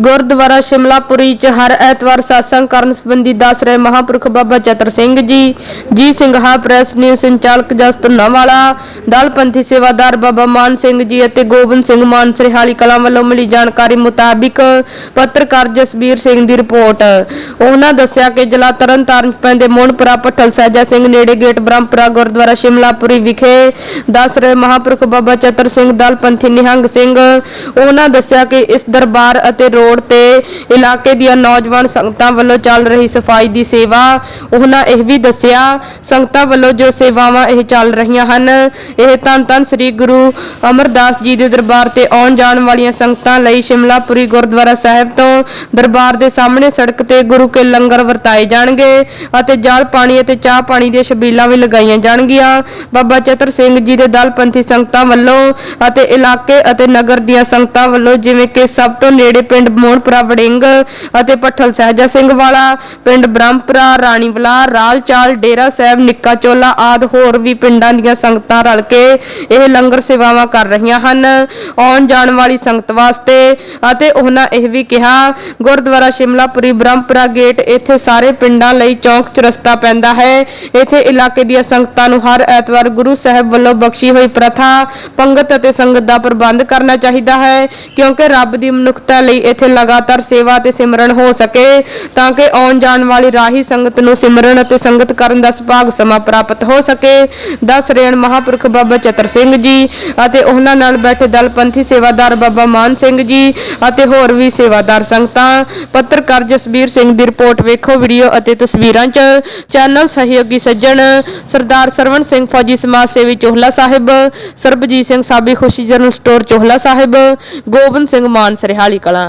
ਗੁਰਦੁਆਰਾ ਸ਼ਿਮਲਾਪੁਰੀ ਚ ਹਰ ਐਤਵਾਰ satsang ਕਰਨ ਸੰਬੰਧੀ ਦੱਸ ਰਹੇ ਮਹਾਂਪੁਰਖ ਬਾਬਾ ਚਤਰ ਸਿੰਘ ਜੀ। ਜੀ ਸਿੰਘਾ ਪ੍ਰੈਸ ਨੇ ਸੰਚਾਲਕ ਜਸਤ ਵਾਲਾ ਦਲਪੰਥੀ ਸੇਵਾਦਾਰ ਬਾਬਾ ਮਾਨ ਸਿੰਘ ਜੀ ਅਤੇ ਗੋਬਿੰਦ ਸਿੰਘ ਮਾਨ ਸਰਹਾਲੀ ਕਲਾਂ ਵੱਲੋਂ ਮਿਲੀ ਜਾਣਕਾਰੀ ਮੁਤਾਬਿਕ ਪੱਤਰਕਾਰ ਜਸਬੀਰ ਸਿੰਘ ਦੀ ਰਿਪੋਰਟ। ਉਹਨਾਂ ਦੱਸਿਆ ਕਿ ਜ਼ਿਲ੍ਹਾ ਤਰਨਤਾਰਨ ਪੈਂਦੇ ਮੋਹਨਪੁਰਾ ਪੱਠਲ ਸਹਿਜਾ ਸਿੰਘ ਨੇੜੇ ਗੇਟ ਬ੍ਰਹਮਪੁਰਾ ਗੁਰਦੁਆਰਾ ਸ਼ਿਮਲਾਪੁਰੀ ਵਿਖੇ ਦੱਸ ਰਹੇ ਮਹਾਂਪੁਰਖ ਬਾਬਾ ਚਤਰ ਸਿੰਘ, ਦਲਪੰਥੀ ਨਿਹੰਗ ਸਿੰਘ। ਉਹਨਾਂ ਦੱਸਿਆ ਕਿ ਇਸ ਦਰਬਾਰ ਅਤੇ ਰੋਡ ਤੇ ਇਲਾਕੇ ਦੀਆਂ ਨੌਜਵਾਨ ਸੰਗਤਾਂ ਵੱਲੋਂ ਚੱਲ ਰਹੀ ਸਫ਼ਾਈ ਦੀ ਸੇਵਾ। ਉਹਨਾਂ ਇਹ ਵੀ ਦੱਸਿਆ, ਸੰਗਤਾਂ ਵੱਲੋਂ ਜੋ ਸੇਵਾਵਾਂ ਇਹ ਚੱਲ ਰਹੀਆਂ ਹਨ, ਇਹ ਧੰਨ ਧੰਨ ਸ੍ਰੀ ਗੁਰੂ ਅਮਰਦਾਸ ਜੀ ਦੇ ਦਰਬਾਰ ਤੇ ਆਉਣ ਜਾਣ ਵਾਲੀਆਂ ਸੰਗਤਾਂ ਲਈ ਸ਼ਿਮਲਾਪੁਰੀ ਗੁਰਦੁਆਰਾ ਸਾਹਿਬ ਤੋਂ ਦਰਬਾਰ ਦੇ ਸਾਹਮਣੇ ਸੜਕ ਤੇ ਗੁਰੂ ਕੇ ਲੰਗਰ ਵਰਤਾਏ ਜਾਣਗੇ ਅਤੇ ਜਲ ਪਾਣੀ ਅਤੇ ਚਾਹ ਪਾਣੀ ਦੀਆਂ ਛਬੀਲਾਂ ਵੀ ਲਗਾਈਆਂ ਜਾਣਗੀਆਂ। ਬਾਬਾ ਚਤਰ ਸਿੰਘ ਜੀ ਦੇ ਦਲਪੰਥੀ ਸੰਗਤਾਂ ਵੱਲੋਂ ਅਤੇ ਇਲਾਕੇ ਅਤੇ ਨਗਰ ਦੀਆਂ ਸੰਗਤਾਂ ਵੱਲੋਂ ਜਿਵੇਂ ਕਿ ਸਭ ਤੋਂ ਨੇੜੇ ਪਿੰਡ ਮੋਹਨਪੁਰਾ ਵੜਿੰਗ ਅਤੇ ਪੱਠਲ ਸਹਿਜਾ ਸਿੰਘ ਵਾਲਾ, ਪਿੰਡ ਬ੍ਰਹਮਪੁਰਾ, ਰਾਣੀਵਲਾ, ਰਾਲਚਾਲ, ਡੇਰਾ ਸਾਹਿਬ, ਨਿੱਕਾ ਚੋਲਾ ਆਦ ਹੋਰ ਵੀ ਪਿੰਡਾਂ ਦੀਆਂ ਸੰਗਤਾਂ ਰਲ ਕੇ ਇਹ ਲੰਗਰ ਸੇਵਾਵਾਂ ਕਰ ਰਹੀਆਂ ਹਨ। ਆਉਣ ਜਾਣ ਵਾਲੀ ਸੰਗਤ ਵਾਸਤੇ ਅਤੇ ਉਹਨਾਂ ਇਹ ਵੀ ਕਿਹਾ, ਗੁਰਦੁਆਰਾ ਸ਼ਿਮਲਾਪੁਰੀ ਬ੍ਰਹਮਪੁਰਾ ਗੇਟ ਇੱਥੇ ਸਾਰੇ ਪਿੰਡਾਂ ਲਈ ਚੌਂਕ ਚਰਸਤਾ ਪੈਂਦਾ ਹੈ। ਇੱਥੇ ਇਲਾਕੇ ਦੀਆਂ ਸੰਗਤਾਂ ਨੂੰ ਹਰ ਐਤਵਾਰ ਗੁਰੂ ਸਾਹਿਬ ਵੱਲੋਂ ਬਖਸ਼ੀ ਹੋਈ ਪ੍ਰਥਾ, ਪੰਗਤ ਅਤੇ ਸੰਗਤ ਦਾ ਪ੍ਰਬੰਧ ਕਰਨਾ ਚਾਹੀਦਾ ਹੈ, ਕਿਉਂਕਿ ਰੱਬ ਦੀ ਮਨੁੱਖਤਾ ਲਈ ਇੱਥੇ ਲਗਾਤਾਰ ਸੇਵਾ ਤੇ ਸਿਮਰਨ ਹੋ ਸਕੇ ਤਾਂ ਕਿ ਆਉਣ ਜਾਣ ਵਾਲੀ ਰਾਹੀ ਸੰਗਤ ਨੂੰ ਸਿਮਰਨ ਅਤੇ ਸੰਗਤ ਕਰਨ ਦਾ ਸੁਭਾਗ ਸਮਾਂ ਪ੍ਰਾਪਤ ਹੋ ਸਕੇ। ਦੱਸ ਰਹੇ ਹਨ ਬਾਬਾ ਚਤਰ ਸਿੰਘ ਜੀ ਅਤੇ ਉਹਨਾਂ ਨਾਲ ਬੈਠੇ ਦਲਪੰਥੀ ਸੇਵਾਦਾਰ ਬਾਬਾ ਮਾਨ ਸਿੰਘ ਜੀ ਅਤੇ ਹੋਰ ਵੀ ਸੇਵਾਦਾਰ ਸੰਗਤਾਂ, ਪੱਤਰਕਾਰ ਜਸਬੀਰ ਸਿੰਘ ਦੀ ਰਿਪੋਰਟ ਵੇਖੋ ਵੀਡੀਓ ਅਤੇ ਤਸਵੀਰਾਂ 'ਚ। ਚੈਨਲ ਸਹਿਯੋਗੀ ਸੱਜਣ ਸਰਦਾਰ ਸਰਵਣ ਸਿੰਘ ਫੌਜੀ ਸਮਾਜ ਸੇਵੀ ਚੋਹਲਾ ਸਾਹਿਬ, ਸਰਬਜੀਤ ਸਿੰਘ ਸਾਬੀ ਖੁਸ਼ੀ ਜਨਰਲ ਸਟੋਰ ਚੋਹਲਾ ਸਾਹਿਬ, ਗੋਬਿੰਦ ਸਿੰਘ ਮਾਨ ਸਰਹਾਲੀ ਕਲਾਂ।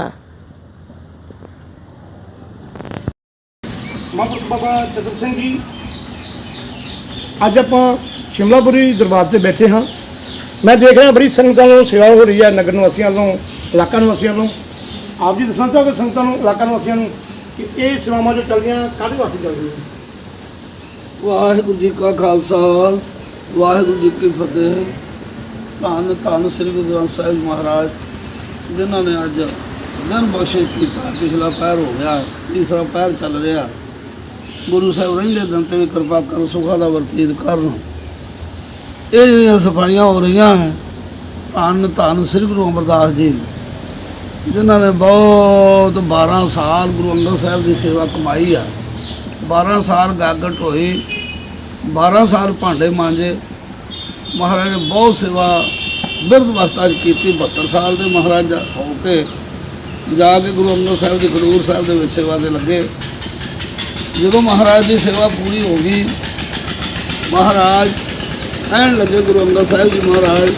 ਮਹਾਂਪੁਰਖ ਬਾਬਾ ਚਤਰ ਸਿੰਘ ਜੀ। ਅੱਜ ਆਪਾਂ ਸ਼ਿਮਲਾਪੁਰੀ ਦਰਬਾਰ ਤੇ ਬੈਠੇ ਹਾਂ। ਮੈਂ ਦੇਖ ਰਿਹਾ ਬੜੀ ਸੰਗਤਾਂ ਨੂੰ ਸੇਵਾ ਹੋ ਰਹੀ ਹੈ ਨਗਰ ਨਿਵਾਸੀਆਂ ਨੂੰ ਇਲਾਕਾ ਨਿਵਾਸੀਆਂ ਨੂੰ ਆਪ ਜੀ ਦੱਸਣਾ ਚਾਹੋਗੇ ਸੰਗਤਾਂ ਨੂੰ, ਇਲਾਕਾ ਨਿਵਾਸੀਆਂ ਨੂੰ ਕਿ ਇਹ ਸੇਵਾਵਾਂ ਜੋ ਚੱਲ ਰਹੀਆਂ, ਕਾਹਦੇ ਵਾਸਤੇ ਚੱਲ ਰਹੀਆਂ? ਵਾਹਿਗੁਰੂ ਜੀ ਕਾ ਖਾਲਸਾ, ਵਾਹਿਗੁਰੂ ਜੀ ਕੀ ਫਤਿਹ। ਧੰਨ ਧੰਨ ਸ੍ਰੀ ਗੁਰੂ ਗ੍ਰੰਥ ਸਾਹਿਬ ਮਹਾਰਾਜ, ਜਿਨ੍ਹਾਂ ਨੇ ਅੱਜ ਦਿਨ ਬਖਸ਼ਿਸ਼ ਕੀਤਾ, ਪਿਛਲਾ ਪੈਰ ਹੋ ਗਿਆ, ਤੀਸਰਾ ਪੈਰ ਚੱਲ ਰਿਹਾ। ਗੁਰੂ ਸਾਹਿਬ ਰਹਿੰਦੇ ਦਿਨ ਤੇ ਵੀ ਕਿਰਪਾ ਕਰਨ, ਸੁਖਾ ਦਾ ਵਰਤੀਤ ਕਰਨ। ਇਹ ਜਿਹੜੀਆਂ ਸਫਾਈਆਂ ਹੋ ਰਹੀਆਂ ਹੈ ਧੰਨ ਧੰਨ ਸ੍ਰੀ ਗੁਰੂ ਅਮਰਦਾਸ ਜੀ, ਜਿਨ੍ਹਾਂ ਨੇ ਬਹੁਤ 12 ਸਾਲ ਗੁਰੂ ਅੰਗਦ ਸਾਹਿਬ ਦੀ ਸੇਵਾ ਕਮਾਈ ਆ। 12 ਸਾਲ ਗਾਗਟ ਹੋਈ 12 ਸਾਲ ਭਾਂਡੇ ਮਾਂਜੇ। ਮਹਾਰਾਜ ਨੇ ਬਹੁਤ ਸੇਵਾ ਬਿਰਧ ਅਵਸਥਾ 'ਚ ਕੀਤੀ 72 ਸਾਲ ਦੇ ਮਹਾਰਾਜ ਹੋ ਕੇ ਜਾ ਕੇ ਗੁਰੂ ਅੰਗਦ ਸਾਹਿਬ ਦੀ ਖਡੂਰ ਸਾਹਿਬ ਦੇ ਵਿੱਚ ਸੇਵਾ ਦੇ ਲੱਗੇ। ਜਦੋਂ ਮਹਾਰਾਜ ਦੀ ਸੇਵਾ ਪੂਰੀ ਹੋ ਗਈ, ਮਹਾਰਾਜ ਕਹਿਣ ਲੱਗੇ ਗੁਰੂ ਅੰਗਦ ਸਾਹਿਬ ਜੀ ਮਹਾਰਾਜ,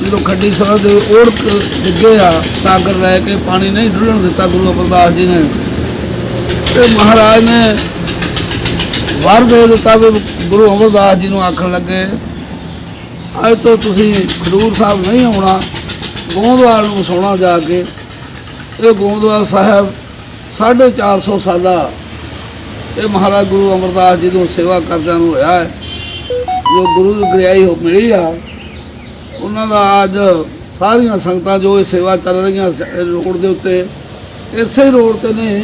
ਜਦੋਂ ਖੱਡੀ ਸਾਹਿਬ ਦੇ ਓੜ ਡਿੱਗੇ ਆ ਸਾਗਰ ਲੈ ਕੇ ਪਾਣੀ ਨਹੀਂ ਡੁੱਲਣ ਦਿੱਤਾ ਗੁਰੂ ਅਮਰਦਾਸ ਜੀ ਨੇ। ਤੇ ਮਹਾਰਾਜ ਨੇ ਵਰ ਦੇ ਦਿੱਤਾ ਵੀ ਗੁਰੂ ਅਮਰਦਾਸ ਜੀ ਨੂੰ ਆਖਣ ਲੱਗੇ, ਅੱਜ ਤੋਂ ਤੁਸੀਂ ਖਡੂਰ ਸਾਹਿਬ ਨਹੀਂ ਆਉਣਾ, ਗੋਂਦਵਾਲ ਨੂੰ ਸੋਣਾ ਜਾ ਕੇ। ਇਹ ਗੋਂਦਵਾਲ ਸਾਹਿਬ 450 ਸਾਲਾ ਇਹ ਮਹਾਰਾਜ ਗੁਰੂ ਅਮਰਦਾਸ ਜੀ ਨੂੰ ਸੇਵਾ ਕਰਦਿਆਂ ਨੂੰ ਹੋਇਆ ਹੈ। ਜੋ ਗੁਰੂ ਦੀ ਗ੍ਰਿਆਈ ਹੋ ਮਿਲੀ ਆ, ਉਹਨਾਂ ਦਾ ਅੱਜ ਸਾਰੀਆਂ ਸੰਗਤਾਂ ਜੋ ਇਹ ਸੇਵਾ ਚੱਲ ਰਹੀਆਂ ਰੋਡ ਦੇ ਉੱਤੇ, ਇਸੇ ਰੋਡ ਤੇ ਨਹੀਂ,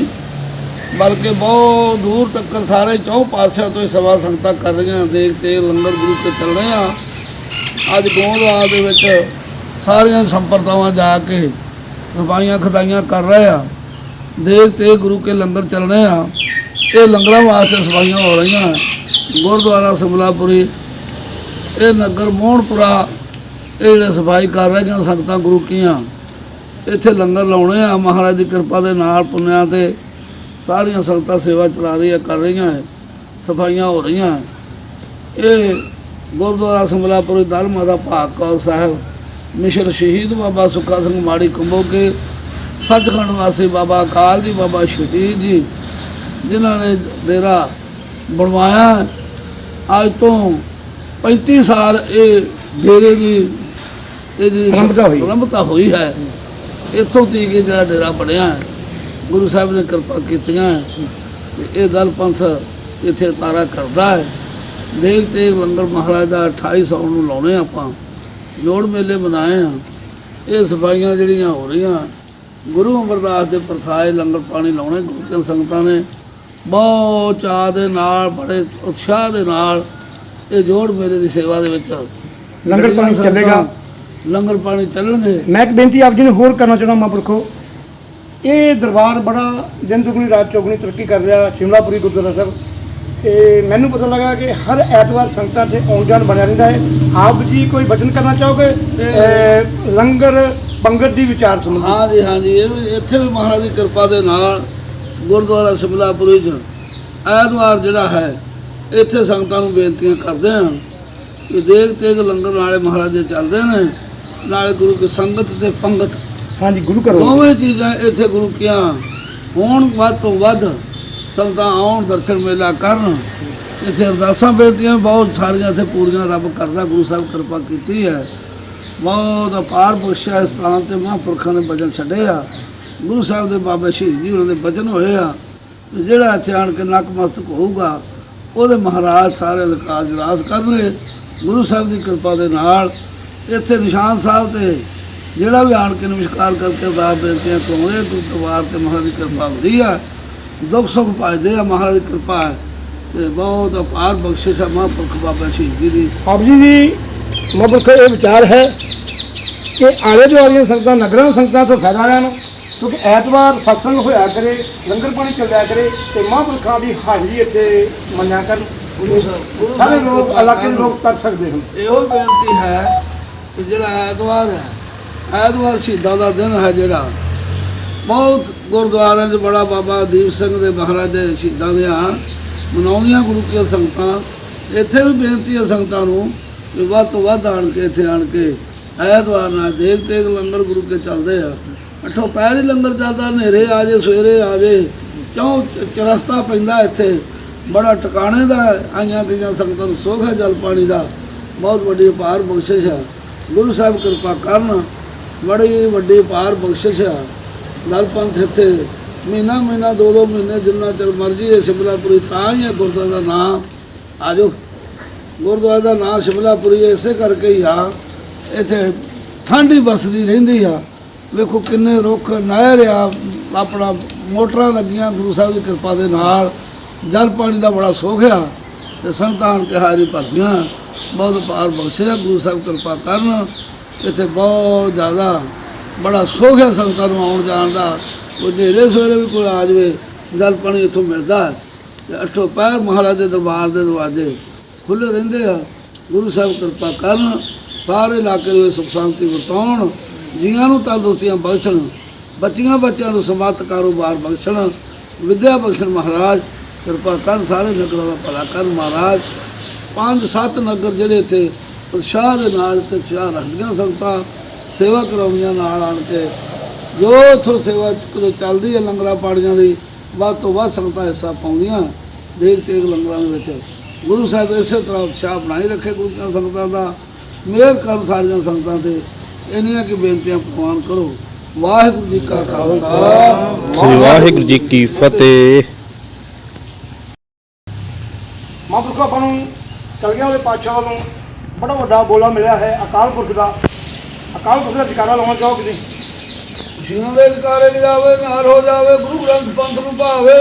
ਬਲਕਿ ਬਹੁਤ ਦੂਰ ਤੱਕ ਸਾਰੇ ਚੌਂ ਪਾਸਿਆਂ ਤੋਂ ਇਹ ਸੇਵਾ ਸੰਗਤਾਂ ਕਰ ਰਹੀਆਂ ਦੇਖ ਤੇ ਲੰਗਰ ਗੁਰੂ ਤੇ ਚੱਲ ਰਹੇ ਆ। ਅੱਜ ਗੋਂਦਵਾਲ ਦੇ ਵਿੱਚ ਸਾਰੀਆਂ ਸੰਪਰਦਾਵਾਂ ਜਾ ਕੇ ਸਫਾਈਆਂ ਖਦਾਈਆਂ ਕਰ ਰਹੇ ਆ। ਦੇਖ ਤੇ ਗੁਰੂ ਕੇ ਲੰਗਰ ਚੱਲ ਰਹੇ ਆ। ਇਹ ਲੰਗਰਾਂ ਵਾਸਤੇ ਸਫਾਈਆਂ ਹੋ ਰਹੀਆਂ। ਗੁਰਦੁਆਰਾ ਸਮਲਾਪੁਰੀ, ਇਹ ਨਗਰ ਮੋਹਨਪੁਰਾ, ਇਹ ਜਿਹੜੇ ਸਫ਼ਾਈ ਕਰ ਰਹੀਆਂ ਸੰਗਤਾਂ ਗੁਰੂ ਕੀਆਂ ਇੱਥੇ ਲੰਗਰ ਲਾਉਣੇ ਆ। ਮਹਾਰਾਜ ਦੀ ਕਿਰਪਾ ਦੇ ਨਾਲ ਪੁੰਨਿਆਂ ਤੇ ਸਾਰੀਆਂ ਸੰਗਤਾਂ ਸੇਵਾ ਚਲਾ ਰਹੀਆਂ, ਕਰ ਰਹੀਆਂ ਹੈ ਸਫਾਈਆਂ ਹੋ ਰਹੀਆਂ ਇਹ ਗੁਰਦੁਆਰਾ ਸਮਲਾਪੁਰੀ ਦਲ ਮਾਤਾ ਭਾਗ ਕੌਰ ਸਾਹਿਬ, ਮਿਸ਼ਰ ਸ਼ਹੀਦ ਬਾਬਾ ਸੁੱਖਾ ਸਿੰਘ ਮਾੜੀ ਕੰਬੋਗੇ ਸੱਚਖੰਡ ਵਾਸੀ ਬਾਬਾ ਅਕਾਲ ਜੀ ਬਾਬਾ ਸ਼ਹੀਦ ਜੀ ਜਿਨ੍ਹਾਂ ਨੇ ਡੇਰਾ ਬਣਵਾਇਆ। ਅੱਜ ਤੋਂ 35 ਸਾਲ ਇਹ ਡੇਰੇ ਦੀ ਇਹਦੀ ਆਰੰਭਤਾ ਹੋਈ। ਹੈ ਇੱਥੋਂ ਤੀਕ ਇਹ ਜਿਹੜਾ ਡੇਰਾ ਬਣਿਆ ਹੈ ਗੁਰੂ ਸਾਹਿਬ ਨੇ ਕਿਰਪਾ ਕੀਤੀਆਂ ਤੇ ਇਹ ਦਲ ਪੰਥ ਇੱਥੇ ਤਾਰਾ ਕਰਦਾ ਹੈ ਦੇਖ ਤੇ ਲੰਗਰ ਮਹਾਰਾਜ ਦਾ 28 ਸੌ ਨੂੰ ਲਾਉਣੇ ਆਪਾਂ ਜੋੜ ਮੇਲੇ ਬਣਾਏ ਆ ਇਹ ਸਫਾਈਆਂ ਜਿਹੜੀਆਂ ਹੋ ਰਹੀਆਂ ਗੁਰੂ ਅਮਰਦਾਸ ਦੇ ਪ੍ਰਥਾਏ ਲੰਗਰ ਪਾਣੀ ਲਾਉਣੇ ਗੁਰੂ ਕੇ ਸੰਗਤਾਂ ਨੇ ਬਹੁਤ ਚਾਅ ਦੇ ਨਾਲ ਬੜੇ ਉਤਸ਼ਾਹ ਦੇ ਨਾਲ ਇਹ ਜੋੜ ਮੇਲੇ ਦੀ ਸੇਵਾ ਦੇ ਵਿੱਚ ਲੰਗਰ ਪਾਣੀ ਚੱਲੇਗਾ। ਲੰਗਰ ਪਾਣੀ ਚੱਲਣਗੇ। ਮੈਂ ਇੱਕ ਬੇਨਤੀ ਆਪ ਜੀ ਨੂੰ ਹੋਰ ਕਰਨਾ ਚਾਹੁੰਦਾ ਮਹਾਂਪੁਰਖੋ ਇਹ ਦਰਬਾਰ ਬੜਾ ਦਿਨ ਦੁਗਣੀ ਰਾਤ ਚੌਗਣੀ ਤਰੱਕੀ ਕਰ ਰਿਹਾ ਸ਼ਿਮਲਾਪੁਰੀ ਗੁਰਦੁਆਰਾ ਸਾਹਿਬ। ਤੇ ਮੈਨੂੰ ਪਤਾ ਲੱਗਾ ਕਿ ਹਰ ਐਤਵਾਰ ਸੰਗਤਾਂ ਤੇ ਆਉਣ ਜਾਣ ਬਣਿਆ ਰਹਿੰਦਾ ਹੈ। ਆਪ ਜੀ ਕੋਈ ਬਚਨ ਕਰਨਾ ਚਾਹੋਗੇ? ਲੰਗਰ ਪੰਗਤ ਦੀ ਵਿਚਾਰ ਸੰਬੰਧੀ। ਹਾਂ ਜੀ ਹਾਂ ਜੀ ਇਹ ਵੀ ਇੱਥੇ ਵੀ ਮਹਾਰਾਜ ਦੀ ਕਿਰਪਾ ਦੇ ਨਾਲ ਗੁਰਦੁਆਰਾ ਸਿਮਲਾਪੁਰੀ 'ਚ ਐਤਵਾਰ ਜਿਹੜਾ ਹੈ ਇੱਥੇ ਸੰਗਤਾਂ ਨੂੰ ਬੇਨਤੀਆਂ ਕਰਦੇ ਹਾਂ ਕਿ ਦੇਗ ਤੇਗ ਲੰਗਰ ਨਾਲੇ ਮਹਾਰਾਜ ਦੇ ਚੱਲਦੇ ਨੇ ਨਾਲੇ ਗੁਰੂ ਕੀ ਸੰਗਤ ਤੇ ਪੰਗਤ। ਹਾਂਜੀ ਗੁਰੂ ਕਰੋ ਦੋਵੇਂ ਚੀਜ਼ਾਂ ਇੱਥੇ ਗੁਰੂ ਕੀਆਂ ਹੋਣ ਵੱਧ ਤੋਂ ਵੱਧ ਸੰਗਤਾਂ ਆਉਣ ਦਰਸ਼ਨ ਮੇਲਾ ਕਰਨ। ਇੱਥੇ ਅਰਦਾਸਾਂ ਬੇਨਤੀਆਂ ਬਹੁਤ ਸਾਰੀਆਂ ਇੱਥੇ ਪੂਰੀਆਂ ਰੱਬ ਕਰਦਾ ਗੁਰੂ ਸਾਹਿਬ ਕਿਰਪਾ ਕੀਤੀ ਹੈ। ਬਹੁਤ ਅਪਾਰ ਬਖਸ਼ਿਆ ਇਸ ਸਥਾਨ ਤੇ ਮਹਾਂਪੁਰਖਾਂ ਨੇ ਬਚਨ ਛੱਡੇ ਆ। ਗੁਰੂ ਸਾਹਿਬ ਦੇ ਬਾਬਾ ਸ਼ਹੀਦ ਜੀ ਉਹਨਾਂ ਦੇ ਬਚਨ ਹੋਏ ਆ। ਵੀ ਜਿਹੜਾ ਇੱਥੇ ਆਣ ਕੇ ਨਕਮਸਤਕ ਹੋਊਗਾ, ਉਹਦੇ ਮਹਾਰਾਜ ਸਾਰੇ ਦੇ ਕਾਜ ਰਾਸ ਕਰਨਗੇ। ਗੁਰੂ ਸਾਹਿਬ ਦੀ ਕਿਰਪਾ ਦੇ ਨਾਲ ਇੱਥੇ ਨਿਸ਼ਾਨ ਸਾਹਿਬ ਤੇ ਜਿਹੜਾ ਵੀ ਆਣ ਕੇ ਨਮਸਕਾਰ ਕਰਕੇ ਅਰਦਾਸ ਬੇਨਤੀਆਂ ਕਰਾਉਂਦੇ ਗੁਰੂ ਦਰਬਾਰ ਤੇ ਮਹਾਰਾਜ ਦੀ ਕਿਰਪਾ ਹੁੰਦੀ ਆ। ਦੁੱਖ ਸੁੱਖ ਪਾਜਦੇ ਆ, ਮਹਾਰਾਜ ਦੀ ਕਿਰਪਾ ਹੈ। ਤੇ ਬਹੁਤ ਅਪਾਰ ਬਖਸ਼ਿਸ਼ ਆ ਮਹਾਂਪੁਰਖ ਬਾਬਾ ਸ਼ਹੀਦ ਜੀ ਦੀ। ਆਪ ਜੀ ਦੀ ਮਹਾਂਪੁਰਖੋ ਇਹ ਵਿਚਾਰ ਹੈ ਕਿ ਆਲੇ ਦੁਆਲੀਆਂ ਸੰਗਤਾਂ, ਨਗਰਾਂ ਸੰਗਤਾਂ ਤੋਂ ਫਾਇਦਾ ਲੈਣ, ਕਿਉਂਕਿ ਐਤਵਾਰ ਸਤਸੰਗ ਹੋਇਆ ਕਰੇ, ਲੰਗਰ ਪਾਣੀ ਚੱਲਿਆ ਕਰੇ ਤੇ ਮਹਾਂਪੁਰਖਾਂ ਦੀ ਹਾਜ਼ਰੀ ਇੱਥੇ ਮੰਨਿਆ ਕਰਨ। ਸਾਰੇ ਲੋਕ ਕਿਰਪਾ ਇਲਾਕੇ ਦੇ ਲੋਕ ਕਰ ਸਕਦੇ ਹਨ। ਇਹੋ ਬੇਨਤੀ ਹੈ ਕਿ ਜਿਹੜਾ ਐਤਵਾਰ ਹੈ, ਐਤਵਾਰ ਸ਼ਹੀਦਾਂ ਦਾ ਦਿਨ ਹੈ ਜਿਹੜਾ। ਬਹੁਤ ਗੁਰਦੁਆਰਿਆਂ 'ਚ ਬੜਾ ਬਾਬਾ ਦੀਪ ਸਿੰਘ ਦੇ ਮਹਾਰਾਜ ਦੇ ਸ਼ਹੀਦਾਂ ਦੇ ਆ ਮਨਾਉਂਦੀਆਂ ਗੁਰੂ ਕੀ ਸੰਗਤਾਂ। ਇੱਥੇ ਵੀ ਬੇਨਤੀ ਹੈ ਸੰਗਤਾਂ ਨੂੰ ਕਿ ਵੱਧ ਤੋਂ ਵੱਧ ਆਣ ਕੇ ਇੱਥੇ ਆਣ ਕੇ ਐਤਵਾਰ ਨਾਲ ਦੇਖ ਤੇਗ ਲੰਗਰ ਗੁਰੂ ਕੇ ਚੱਲਦੇ ਆ। ਅਠੋ ਪੈਰ ਹੀ ਲੰਗਰ ਚੱਲਦਾ, ਹਨੇਰੇ ਆ ਜੇ, ਸਵੇਰੇ ਆ ਜੇ। ਕਿਉਂ ਚ- ਚਰਸਤਾ ਪੈਂਦਾ ਇੱਥੇ? ਬੜਾ ਟਿਕਾਣੇ ਦਾ, ਆਈਆਂ ਗਈਆਂ ਸੰਗਤਾਂ ਨੂੰ ਸੁੱਖ ਹੈ ਜਲ ਪਾਣੀ ਦਾ। ਬਹੁਤ ਵੱਡੀ ਅਪਾਰ ਬਖਸ਼ਿਸ਼ ਹੈ ਗੁਰੂ ਸਾਹਿਬ ਕਿਰਪਾ ਕਰਨ, ਬੜੀ ਵੱਡੀ ਅਪਾਰ ਬਖਸ਼ਿਸ਼ ਹੈ ਦਲ ਪੰਥ ਇੱਥੇ ਮਹੀਨਾ ਮਹੀਨਾ, ਦੋ ਦੋ ਮਹੀਨੇ ਜਿੰਨਾ ਚਿਰ ਮਰਜ਼ੀ ਹੈ ਸਿਮਲਾਪੁਰੀ, ਤਾਂ ਹੀ ਹੈ ਗੁਰਦੁਆਰਾ ਦਾ ਨਾਮ ਆਜੋ ਗੁਰਦੁਆਰੇ ਦਾ ਨਾਮ ਸ਼ਿਮਲਾਪੁਰੀ ਇਸੇ ਕਰਕੇ ਹੀ ਆ। ਇੱਥੇ ਠੰਡ ਹੀ ਵਸਦੀ ਰਹਿੰਦੀ ਆ। ਵੇਖੋ ਕਿੰਨੇ ਰੁੱਖ ਨਹਿਰ ਆ, ਆਪਣਾ ਮੋਟਰਾਂ ਲੱਗੀਆਂ, ਗੁਰੂ ਸਾਹਿਬ ਦੀ ਕਿਰਪਾ ਦੇ ਨਾਲ। ਜਲ ਪਾਣੀ ਦਾ ਬੜਾ ਸੁੱਖ ਆ ਤੇ ਸੰਗਤਾਂ ਆਣ ਕੇ ਹਾਜ਼ਰੀ ਭਰਦੀਆਂ। ਬਹੁਤ ਪਾਰ ਬਖਸ਼ਿਆ ਗੁਰੂ ਸਾਹਿਬ ਕਿਰਪਾ ਕਰਨ। ਇੱਥੇ ਬਹੁਤ ਜ਼ਿਆਦਾ ਬੜਾ ਸੁੱਖ ਹੈ ਸੰਗਤਾਂ ਨੂੰ ਆਉਣ ਜਾਣ ਦਾ। ਉਹ ਹਨੇਰੇ ਸਵੇਰੇ ਵੀ ਕੋਈ ਆ ਜਾਵੇ, ਜਲ ਪਾਣੀ ਇੱਥੋਂ ਮਿਲਦਾ ਹੈ। ਤੇ ਅਠੋ ਪੈਰ ਮਹਾਰਾਜ ਦੇ ਦਰਬਾਰ ਦੇ ਦਰਵਾਜ਼ੇ। ਖੁੱਲੇ ਰਹਿੰਦੇ ਆ, ਗੁਰੂ ਸਾਹਿਬ ਕਿਰਪਾ ਕਰਨ, ਸਾਰੇ ਇਲਾਕੇ ਦੇ ਵਿੱਚ ਸੁਖ ਸ਼ਾਂਤੀ ਵਰਤਾਉਣ, ਜੀਆਂ ਨੂੰ ਤੰਦਰੁਸਤੀਆਂ ਬਖਸ਼ਣ, ਬੱਚੀਆਂ ਬੱਚਿਆਂ ਨੂੰ ਸਮਤ ਕਾਰੋਬਾਰ ਬਖਸ਼ਣ, ਵਿਦਿਆ ਬਖਸ਼ਣ ਮਹਾਰਾਜ, ਕਿਰਪਾ ਕਰਨ ਸਾਰੇ ਨਗਰਾਂ ਦਾ ਭਲਾ ਕਰਨ ਮਹਾਰਾਜ। ਪੰਜ ਸੱਤ ਨਗਰ ਜਿਹੜੇ ਇੱਥੇ ਉਤਸ਼ਾਹ ਦੇ ਨਾਲ ਤੇ ਉਤਸ਼ਾਹ ਰੱਖਦੀਆਂ ਸੰਗਤਾਂ, ਸੇਵਾ ਕਰਾਉਂਦੀਆਂ ਨਾਲ ਆਣ ਕੇ, ਜੋ ਇੱਥੋਂ ਸੇਵਾ ਕਦੇ ਚੱਲਦੀ ਹੈ ਲੰਗਰਾਂ ਪਾੜੀਆਂ ਦੀ, ਵੱਧ ਤੋਂ ਵੱਧ ਸੰਗਤਾਂ ਹਿੱਸਾ ਪਾਉਂਦੀਆਂ ਦੇਖ ਤੇਗ ਲੰਗਰਾਂ ਦੇ ਵਿੱਚ। ਗੁਰੂ ਸਾਹਿਬ ਇਸੇ ਤਰ੍ਹਾਂ ਉਤਸ਼ਾਹ ਬਣਾਈ ਰੱਖੇ ਗੁਰੂ ਦੀਆਂ ਸੰਗਤਾਂ ਦਾ। ਮਿਹਰ ਕਰਨ ਸਾਰੀਆਂ ਸੰਗਤਾਂ ਤੇ ਇੰਨੀਆਂ ਕਿ ਬੇਨਤੀਆਂ ਪ੍ਰਵਾਨ ਕਰੋ। ਵਾਹਿਗੁਰੂ ਜੀ ਕਾ ਖਾਲਸਾ। ਸ੍ਰੀ ਵਾਹਿਗੁਰੂ ਜੀ ਕੀ ਫਤਿਹ। ਮਹਾਂਪੁਰਖੋ ਆਪਾਂ ਨੂੰ ਕਲਗੀਆਂ ਵਾਲੇ ਪਾਤਸ਼ਾਹ ਵੱਲੋਂ ਬੜਾ ਵੱਡਾ ਬੋਲਾ ਮਿਲਿਆ ਹੈ ਅਕਾਲ ਪੁਰਖ ਦਾ। ਅਕਾਲ ਪੁਰਖ ਦਾ ਟਿਕਾਣਾ ਲਾਉਣਾ ਚਾਹੋਗੇ ਜੀ? ਖੁਸ਼ੀਆਂ ਦੇ ਜਕਾਰੇ ਜਾਵੇ ਨਾਰ ਹੋ ਜਾਵੇ ਗੁਰੂ ਗ੍ਰੰਥ ਪੰਥ ਨੂੰ ਭਾਵੇ।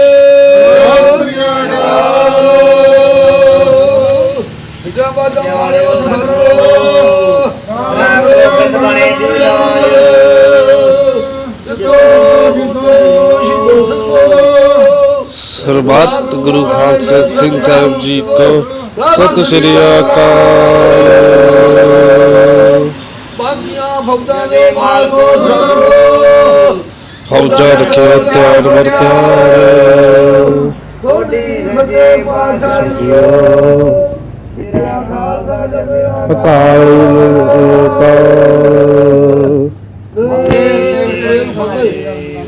ਵਿਜਾ ਬਾਜਾ ਮਾਰੇ ਉਹ ਸਰੋ ਸਰਬੱਤ ਗੁਰੂ ਖਾਲਸਾ ਸਿੰਘ ਸਾਹਿਬ ਜੀ ਕੋ ਸਤਿ ਸ੍ਰੀ ਅਕਾਲ। ਬਾਗੀਆਂ ਭਗਤਾਂ ਦੇ ਮਾਲ ਕੋ ਸਰੋ ਫੌਜਾਂ ਰੱਖਿਆ ਤਿਆਰ ਵਰ ਤਿਆਰ ਥੋੜੀ ਸਜੇ ਪਾਛਾਂ ਤੇਰਾ ਖਾਲਸਾ ਜਪਿਆ ਅਕਾਲ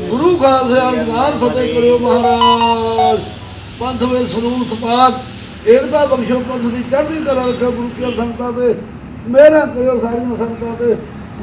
ਗੁਰੂ ਖਾਲਸਾ ਅਰਦਾਸ ਫਤਿਹ ਕਰਿਓ ਮਹਾਰਾਜ। ਪੰਥ ਵਿੱਚ ਸਰੂਰ ਸਪਾਕ ਏਕਤਾ ਬਖਸ਼ੋ ਪੰਥ ਦੀ ਚੜ੍ਹਦੀ ਕਲਾ ਰੱਖਿਓ ਗੁਰੂ ਕੀ ਸੰਗਤਾਂ ਤੇ। ਮੇਰਾ ਕਰਿਓ ਸਾਰੀਆਂ ਸੰਗਤਾਂ ਤੇ।